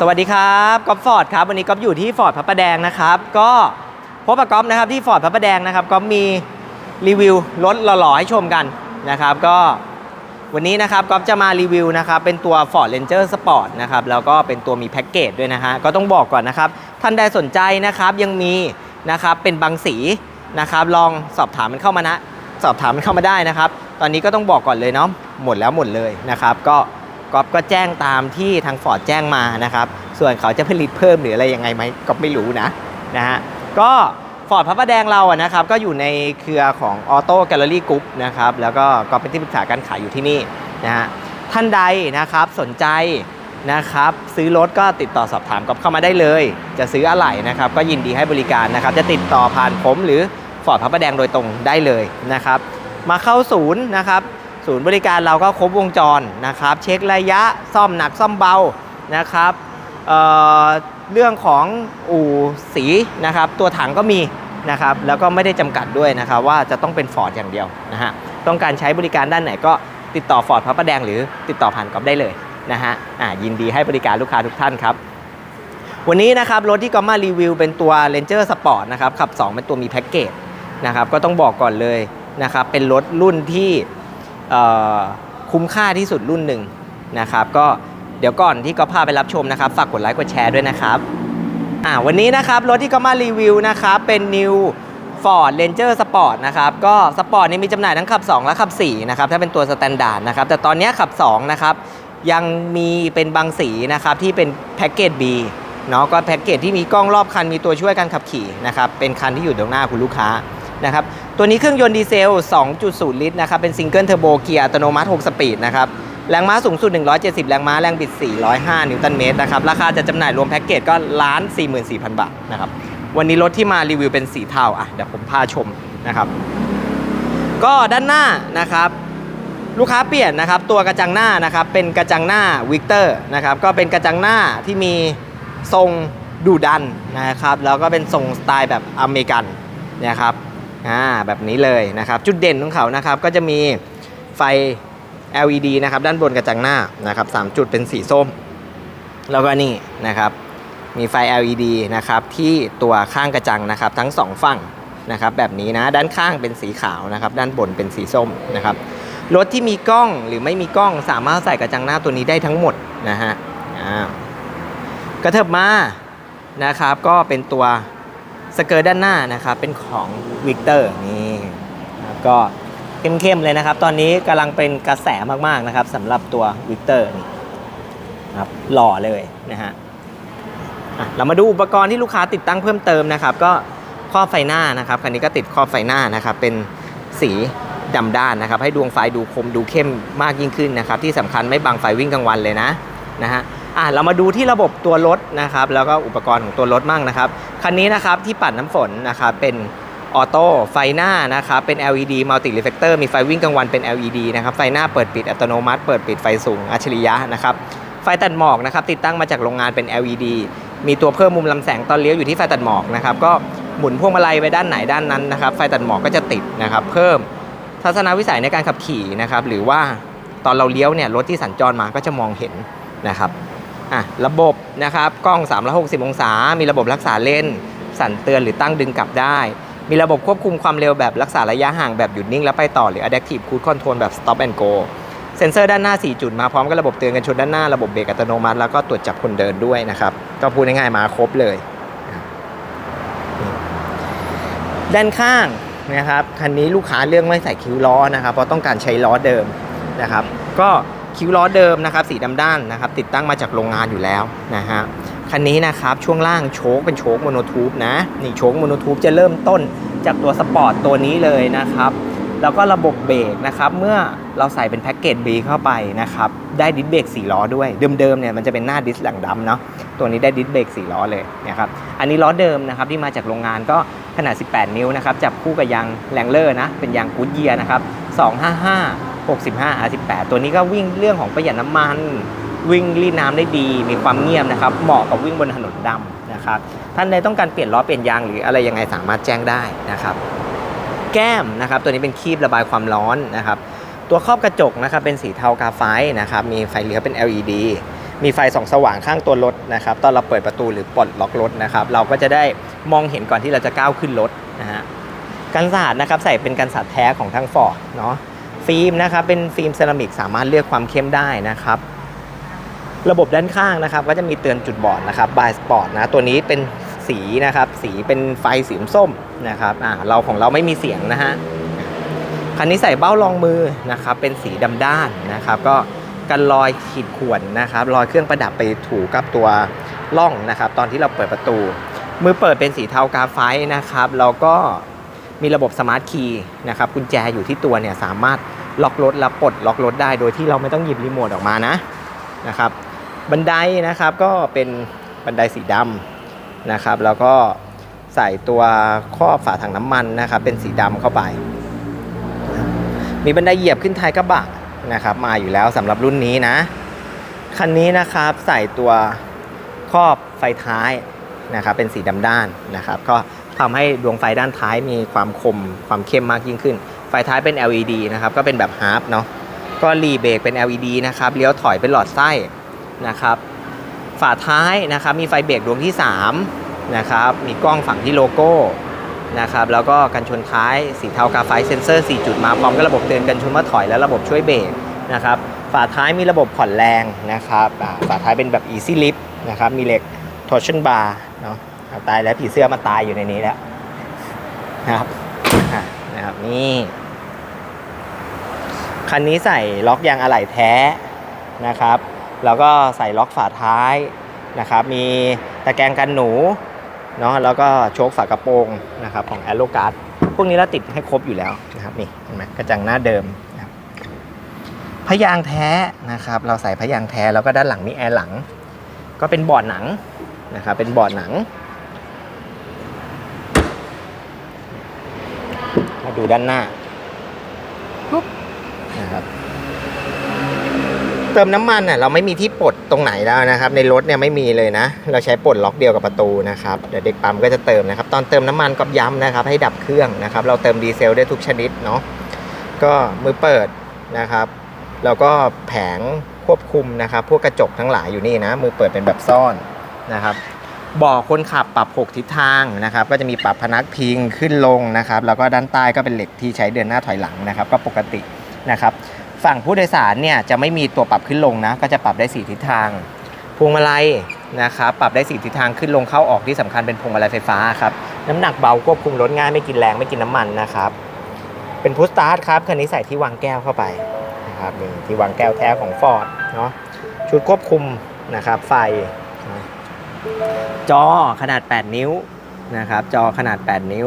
สวัสดีครับก๊อฟฟอร์ดครับวันนี้ก๊อฟอยู่ที่ฟอร์ดพระประแดงนะครับ ก็พบกับก๊อฟนะครับที่ฟอร์ดพระประแดงนะครับก๊อฟมีรีวิวรถหล่อๆให้ชมกันนะครับ ก็วันนี้นะครับก๊อฟจะมารีวิวนะครับเป็นตัว Ford Ranger Sport นะครับแล้วก็เป็นตัวมีแพ็กเกจด้วยนะฮะก็ต้องบอกก่อนนะครับ ท่านใดสนใจนะครับยังมีนะครับเป็นบางสีนะครับ ลองสอบถามมันเข้ามานะ สอบถามมันเข้ามาได้นะครับ ตอนนี้ก็ต้องบอกก่อนเลยเนาะหมดแล้วหมดเลยนะครับ ก็ ก๊อฟก็แจ้งตามที่ทางฟอร์ดแจ้งมานะครับ ส่วนเขาจะผลิตเพิ่มหรืออะไรยังไงไหมก็ไม่รู้นะนะฮะก็ฟอร์ดพระประแดงเราอะนะครับก็อยู่ในเครือของออโต้แกลเลอรี่กรุ๊ปนะครับแล้วก็ก็เป็นที่ปรึกษาการขายอยู่ที่นี่นะฮะท่านใดนะครับสนใจนะครับซื้อรถก็ติดต่อสอบถามก๊อฟเข้ามาได้เลย จะซื้ออะไหล่นะครับก็ยินดีให้บริการนะครับจะติดต่อผ่านผมหรือฟอร์ดพระประแดงโดยตรงได้เลยนะครับมาเข้าศูนย์นะครับ ศูนย์บริการเราก็ครบวงจรนะครับ เช็คระยะซ่อมหนักซ่อมเบานะครับเเรื่องของอู่สีนะครับ ตัวถังก็มีนะครับ แล้วก็ไม่ได้จำกัดด้วยนะครับ ว่าจะต้องเป็นฟอร์ดอย่างเดียวนะฮะต้องการใช้บริการด้านไหนก็ติดต่อฟอร์ดพระประแดงหรือติดต่อผ่านก๊อฟได้เลยนะฮะยินดีให้บริการลูกค้าทุกท่านครับ วันนี้นะครับรถที่ก๊อฟมารีวิวเป็นตัว Ranger Sport นะครับขับ 2 เป็นตัวมีแพ็กเกจนะครับก็ต้องบอกก่อนเลยนะครับเป็นรถรุ่นที่ คุ้มค่าที่สุดรุ่นหนึ่งนะครับ ก็เดี๋ยวก่อนที่ก็พาไปรับชมนะครับ ฝากกดไลค์กดแชร์ด้วยนะครับอ่าวันนี้นะครับ รถที่ก็มารีวิวนะครับ เป็น New Ford Ranger Sport นะครับ ก็สปอร์ตนี่มีจำหน่ายทั้งขับ 2 และขับ 4 นะครับ ถ้าเป็นตัวสแตนดาร์ดนะครับ แต่ตอนนี้ขับ 2 นะครับ ยังมีเป็นบางสีนะครับ ที่เป็นแพ็กเกจ B เนาะก็แพ็กเกจที่มีกล้องรอบคันมีตัวช่วยการขับขี่นะครับ เป็นคันที่อยู่ตรงหน้าคุณลูกค้านะครับ ตัวนี้เครื่องยนต์ดีเซล 2.0 ลิตรนะครับ เป็นซิงเกิลเทอร์โบเกียร์อัตโนมัติ 6 สปีดนะครับ แรงม้าสูงสุด 170 แรงม้า แรงบิด 405 นิวตันเมตรนะครับ ราคาจะจำหน่ายรวมแพ็กเกจก็ล้าน44,000 บาทนะครับ วันนี้รถที่มารีวิวเป็นสีเทาอะ เดี๋ยวผมพาชมนะครับ ก็ด้านหน้านะครับลูกค้าเปลี่ยนนะครับตัวกระจังหน้านะครับเป็นกระจังหน้าวิกเตอร์นะครับก็เป็นกระจังหน้าที่มีทรงดุดันนะครับแล้วก็เป็นทรงสไตล์แบบอเมริกันนะครับ อ่าแบบนี้เลยนะครับ จุดเด่นของเขานะครับก็จะมีไฟ LED นะครับด้านบนกระจังหน้านะครับสามจุดเป็นสีส้ม แล้วก็นี่นะครับ มีไฟ LED นะครับที่ตัวข้างกระจังนะครับ ทั้งสองฝั่งนะครับแบบนี้นะด้านข้างเป็นสีขาวนะครับ ด้านบนเป็นสีส้มนะครับรถที่มีกล้องหรือไม่มีกล้องสามารถใส่กระจังหน้าตัวนี้ได้ทั้งหมดนะฮะอ่ากระเถิบมานะครับ ก็เป็นตัว สเกิร์ตด้านหน้านะครับเป็นของวิกเตอร์นี่ก็เข้มๆเลยนะครับ ตอนนี้กำลังเป็นกระแสมากๆนะครับสำหรับตัววิกเตอร์นี่ครับหล่อเลยนะฮะอะเรามาดูอุปกรณ์ที่ลูกค้าติดตั้งเพิ่มเติมนะครับ ก็ครอบไฟหน้านะครับคันนี้ก็ติดครอบไฟหน้านะครับ เป็นสีดำด้านนะครับ ให้ดวงไฟดูคมดูเข้มมากยิ่งขึ้นนะครับ ที่สำคัญไม่บังไฟวิ่งกลางวันเลยนะนะฮะ อะเรามาดูที่ระบบตัวรถนะครับแล้วก็อุปกรณ์ของตัวรถมั่งนะครับคันนี้นะครับที่ปัดน้ำฝนนะครับเป็นออโต้ไฟหน้านะครับเป็น LED Multi Reflector มีไฟวิ่งกลางวันเป็น LED นะครับไฟหน้าเปิดปิดอัตโนมัติ เปิดปิดไฟสูงอัจฉริยะนะครับไฟตัดหมอกนะครับติดตั้งมาจากโรงงานเป็น LED มีตัวเพิ่มมุมลำแสงตอนเลี้ยวอยู่ที่ไฟตัดหมอกนะครับก็หมุนพวงมาลัยไปด้านไหนด้านนั้นนะครับไฟตัดหมอกก็จะติดนะครับเพิ่มทัศนวิสัยในการขับขี่นะครับหรือว่าตอนเราเลี้ยวเนี่ยรถที่สัญจรมาก็จะมองเห็นนะครับ อะระบบนะครับกล้อง 360 องศา มีระบบรักษาเลนสั่นเตือนหรือตั้งดึงกลับได้ มีระบบควบคุมความเร็วแบบรักษาระยะห่างแบบหยุดนิ่งแล้วไปต่อหรือ adaptive cruise control แบบ stop and go เซ็นเซอร์ด้านหน้า 4 จุดมาพร้อมกับระบบเตือนกันชนด้านหน้าระบบเบรกอัตโนมัติ แล้วก็ตรวจจับคนเดินด้วยนะครับ ก็พูดง่ายๆมาครบเลย ด้านข้างนะครับคันนี้ลูกค้าเรื่องไม่ใส่คิ้วล้อนะครับเพราะต้องการใช้ล้อเดิมนะครับ ก็ คิ้วล้อเดิมนะครับสีดำด้านนะครับติดตั้งมาจากโรงงานอยู่แล้วนะฮะคันนี้นะครับช่วงล่างโชคเป็นโชคโมโนทูบนะนี่โชคโมโนทูบจะเริ่มต้นจากตัวสปอร์ตตัวนี้เลยนะครับแล้วก็ระบบเบรกนะครับเมื่อเราใส่เป็นแพ็กเกจ B เข้าไปนะครับได้ดิสเบรก4ล้อด้วยเดิมๆเนี่ยมันจะเป็นหน้าดิสหลังดำเนาะตัวนี้ได้ดิสเบรก4ล้อเลยนะครับอันนี้ล้อเดิมนะครับที่มาจากโรงงานก็ขนาด 18 นิ้วนะครับจับคู่กับยางแรงเลอร์นะเป็นยางกูดเยียนะครับ255 65 R18 ตัวนี้ก็วิ่งเรื่องของประหยัดน้ำมัน วิ่งรีดน้ำได้ดี มีความเงียบนะครับ เหมาะกับวิ่งบนถนนดำนะครับ ท่านใดต้องการเปลี่ยนล้อเปลี่ยนยางหรืออะไรยังไงสามารถแจ้งได้นะครับ แก้มนะครับ ตัวนี้เป็นคีบระบายความร้อนนะครับ ตัวครอบกระจกนะครับ เป็นสีเทากาไฟนะครับ มีไฟเลี้ยวเป็น LED มีไฟส่องสว่างข้างตัวรถนะครับ ตอนเราเปิดประตูหรือปลดล็อกรถนะครับ เราก็จะได้มองเห็นก่อนที่เราจะก้าวขึ้นรถนะฮะ กันสาดนะครับ ใส่เป็นกันสาดแท้ของทางฟอร์ดเนาะ ฟิล์มนะครับเป็นฟิล์มเซรามิกสามารถเลือกความเข้มได้นะครับระบบด้านข้างนะครับก็จะมีเตือนจุดบอดนะครับบายสปอร์ตนะตัวนี้เป็นสีนะครับสีเป็นไฟสีส้มนะครับอ่าเราของเราไม่มีเสียงนะฮะคันนี้ใส่เบ้ารองมือนะครับเป็นสีดำด้านนะครับก็กันรอยขีดข่วนนะครับรอยเครื่องประดับไปถูกับตัวล่องนะครับตอนที่เราเปิดประตู มือเปิดเป็นสีเทากาไฟนะครับแล้วก็ มีระบบสมาร์ทคีย์นะครับกุญแจอยู่ที่ตัวเนี่ยสามารถล็อกรถและปลดล็อกรถได้โดยที่เราไม่ต้องหยิบรีโมทออกมานะนะครับบันไดนะครับก็เป็นบันไดสีดำนะครับแล้วก็ใส่ตัวครอบฝาถังน้ำมันนะครับเป็นสีดำเข้าไป มีบันไดเหยียบขึ้นท้ายกระบะนะครับมาอยู่แล้วสำหรับรุ่นนี้นะคันนี้นะครับใส่ตัวครอบไฟท้ายนะครับเป็นสีดำด้านนะครับ ก็ ทำให้ดวงไฟด้านท้ายมีความคมความเข้มมากยิ่งขึ้น ไฟท้ายเป็น LED นะครับ ก็เป็นแบบฮาร์ปเนาะก็รีเบรกเป็น LED นะครับเลี้ยวถอยเป็นหลอดไส้นะครับฝาท้ายนะครับมีไฟเบรกดวงที่3นะครับมีกล้องฝั่งที่โลโก้นะครับแล้วก็กันชนท้ายสีเทากาไฟเซนเซอร์ 4 จุดมาพร้อมกับระบบเตือนกันชนว่าถอยและระบบช่วยเบรกนะครับฝาท้ายมีระบบผ่อนแรงนะครับฝาท้ายเป็นแบบ Easy Lift นะครับมีเหล็ก torsion bar เนาะ ตายแล้วผีเสื้อมาตายอยู่ในนี้แล้วนะครับนะครับนี่คันนี้ใส่ล็อกยางอะไหล่แท้นะครับ แล้วก็ใส่ล็อกฝาท้ายนะครับ มีตะแกรงกันหนูเนาะแล้วก็โชคฝากระโปรงนะครับของ a อ r o g u a r d พวกนี้เราติดให้ครบอยู่แล้วนะครับนี่เห็นไหมกระจังหน้าเดิมนะครับพยางแท้นะครับ เราใส่พยางแท้แล้วก็ด้านหลังมีแอร์หลัง ก็เป็นบอร์ดหนังนะครับเป็นบอร์ดหนัง มาดูด้านหน้าปุ๊บนะครับเติมน้ำมันน่ะเราไม่มีที่ปลดตรงไหนแล้วนะครับ ในรถเนี่ยไม่มีเลยนะ เราใช้ปลดล็อกเดียวกับประตูนะครับเดี๋ยวเด็กปั๊มก็จะเติมนะครับ ตอนเติมน้ำมันก็ย้ำนะครับ ให้ดับเครื่องนะครับ เราเติมดีเซลได้ทุกชนิดเนาะก็มือเปิดนะครับแล้วก็แผงควบคุมนะครับ พวกกระจกทั้งหลายอยู่นี่นะ มือเปิดเป็นแบบซ่อนนะครับเบอกคนขับปรับ6ทิศทางนะครับ ก็จะมีปรับพนักพิงขึ้นลงนะครับ แล้วก็ด้านใต้ก็เป็นเหล็กที่ใช้เดินหน้าถอยหลังนะครับ ก็ปกตินะครับ ฝั่งผู้โดยสารเนี่ยจะไม่มีตัวปรับขึ้นลงนะ ก็จะปรับได้ 4 ทิศทางพวงมาลัยนะครับ ปรับได้ 4 ทิศทางขึ้นลงเข้าออกที่สำคัญเป็นพวงมาลัยไฟฟ้าครับ น้ำหนักเบาควบคุมรถง่ายไม่กินแรงไม่กินน้ำมันนะครับ เป็นพุชสตาร์ทครับคันนี้ใส่ที่วางแก้วเข้าไปนะครับนี่ที่วางแก้วแท้ของ Ford เนาะชุดควบคุมนะครับไฟ จอขนาด 8 นิ้วนะครับ จอขนาด 8 นิ้ว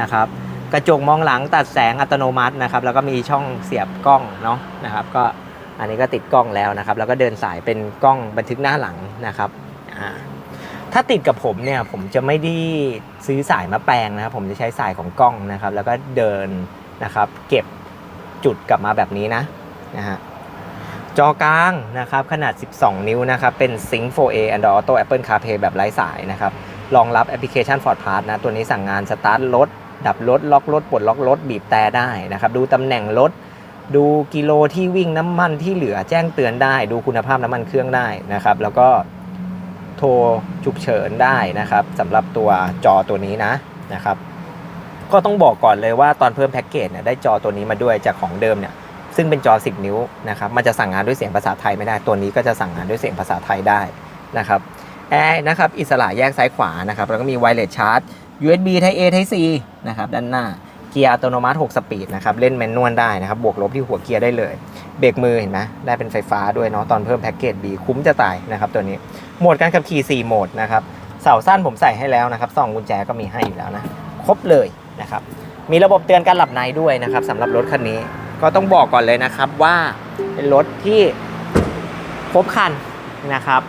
นะครับ กระจกมองหลังตัดแสงอัตโนมัตินะครับ แล้วก็มีช่องเสียบกล้องเนาะนะครับ ก็อันนี้ก็ติดกล้องแล้วนะครับ แล้วก็เดินสายเป็นกล้องบันทึกหน้าหลังนะครับอ่าถ้าติดกับผมเนี่ยผมจะไม่ได้ซื้อสายมาแปลงนะครับ ผมจะใช้สายของกล้องนะครับ แล้วก็เดินนะครับ เก็บจุดกลับมาแบบนี้นะนะฮะ จอกลางนะครับขนาด 12 นิ้วนะครับเป็น Sync 4A Android Auto Apple CarPlay แบบไร้สายนะครับรองรับแอปพลิเคชัน Ford Pass นะ ตัวนี้สั่งงานสตาร์ทรถ ดับรถ ล็อกรถ ปลดล็อกรถ บีบแต่ได้นะครับดูตำแหน่งรถ ดูกิโลที่วิ่งน้ำมันที่เหลือแจ้งเตือนได้ ดูคุณภาพน้ำมันเครื่องได้นะครับแล้วก็โทรฉุกเฉินได้นะครับสำหรับตัวจอตัวนี้นะนะครับก็ต้องบอกก่อนเลยว่าตอนเพิ่มแพ็กเกจเนี่ยได้จอตัวนี้มาด้วยจากของเดิมเนี่ย ซึ่งเป็นจอ 10 นิ้วนะครับ มันจะสั่งงานด้วยเสียงภาษาไทยไม่ได้ ตัวนี้ก็จะสั่งงานด้วยเสียงภาษาไทยได้นะครับแอร์นะครับ อิสระแยกซ้ายขวานะครับ แล้วก็มีไวเลสชาร์จ USB Type A Type C นะครับ ด้านหน้า เกียร์อัตโนมัติ 6 สปีดนะครับ เล่นแมนนวลได้นะครับ บวกลบที่หัวเกียร์ได้เลย เบรกมือเห็นไหมได้เป็นไฟฟ้าด้วยเนาะ ตอนเพิ่มแพ็กเกจ B คุ้มจะตายนะครับตัวนี้ โหมดการขับขี่ 4 โหมดนะครับ เสาสั้นผมใส่ให้แล้วนะครับซองกุญแจก็มีให้อยู่แล้วนะ ครบเลยนะครับ มีระบบเตือนการหลับในด้วยนะครับสำหรับรถคันนี้ ก็ต้องบอกก่อนเลยนะครับว่าเป็นรถที่ครบคันนะครับ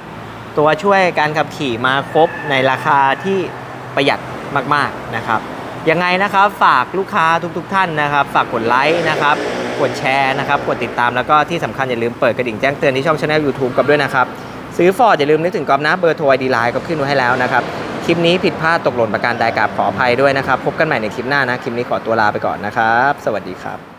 ตัวช่วยการขับขี่มาครบในราคาที่ประหยัดมากๆนะครับยังไงนะครับฝากลูกค้าทุกๆท่านนะครับ ฝากกดไลค์นะครับ กดแชร์นะครับ กดติดตามแล้วก็ที่สำคัญอย่าลืมเปิดกระดิ่งแจ้งเตือนที่ช่องช anel YouTube กับด้วยนะครับ ซื้อฟอร์ดอย่าลืมนึกถึงกอบนะเบอร์โทรไอดีไลน์ก็ขึ้นไว้ให้แล้วนะครับ คลิปนี้ผิดพลาดตกหล่นประการใดกราบขออภัยด้วยนะครับ พบกันใหม่ในคลิปหน้านะ คลิปนี้ขอตัวลาไปก่อนนะครับ สวัสดีครับ